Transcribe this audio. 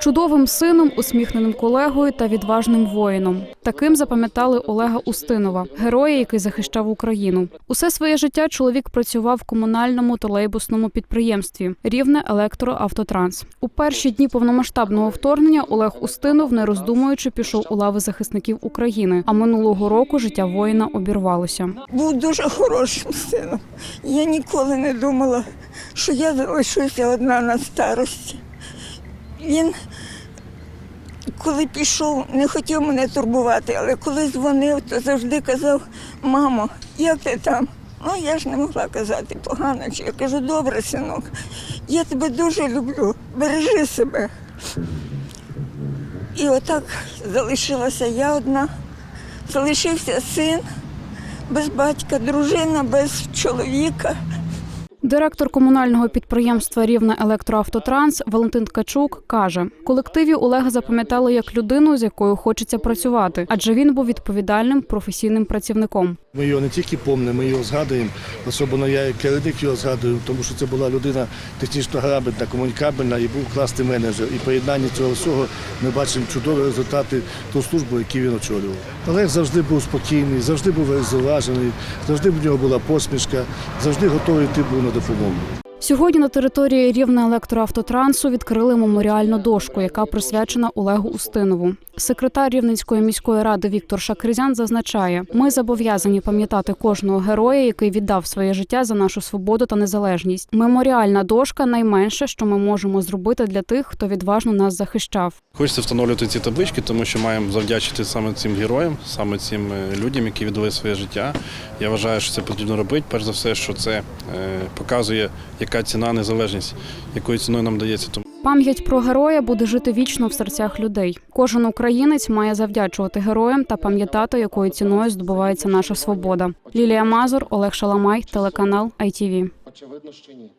Чудовим сином, усміхненим колегою та відважним воїном. Таким запам'ятали Олега Устинова, героя, який захищав Україну. Усе своє життя чоловік працював в комунальному тролейбусному підприємстві Рівне Електроавтотранс. У перші дні повномасштабного вторгнення Олег Устинов, не роздумуючи, пішов у лави захисників України. А минулого року життя воїна обірвалося. був дуже хорошим сином. Я ніколи не думала, що я залишуся одна на старості. Він, коли пішов, не хотів мене турбувати, але коли дзвонив, то завжди казав: мамо, як ти там? Ну, я ж не могла казати погано. Чи я кажу, добре, синок, я тебе дуже люблю, бережи себе. І отак залишилася я одна, залишився син без батька, дружина без чоловіка. Директор комунального підприємства Рівне Електроавтотранс Валентин Ткачук каже: колективі Олега запам'ятали як людину, з якою хочеться працювати, адже він був відповідальним професійним працівником. Ми його не тільки пам'ятаємо, ми його згадуємо. Особливо я як керівник його згадую, тому що це була людина технічно грамотна, комунікабельна і був класний менеджер. І поєднання цього всього ми бачимо чудові результати ту службу, яку він очолював. Олег завжди був спокійний, завжди був зважений, завжди в нього була посмішка, завжди готовий йти був на do Fumundo. Сьогодні на території Рівне Електроавтотрансу відкрили меморіальну дошку, яка присвячена Олегу Устинову. Секретар Рівненської міської ради Віктор Шакризян зазначає: ми зобов'язані пам'ятати кожного героя, який віддав своє життя за нашу свободу та незалежність. Меморіальна дошка найменше, що ми можемо зробити для тих, хто відважно нас захищав. Хочеться встановлювати ці таблички, тому що маємо завдячити саме цим героям, саме цим е, людям, які віддали своє життя. Я вважаю, що це потрібно робити. Перш за все, що це е, показує, яка ціна незалежність, якою ціною нам дається. Тому Пам'ять про героя буде жити вічно в серцях людей. Кожен українець має завдячувати героям та пам'ятати, якою ціною здобувається наша свобода. Лілія Мазур, Олег Шаламай, телеканал ITV. Очевидно, що ні.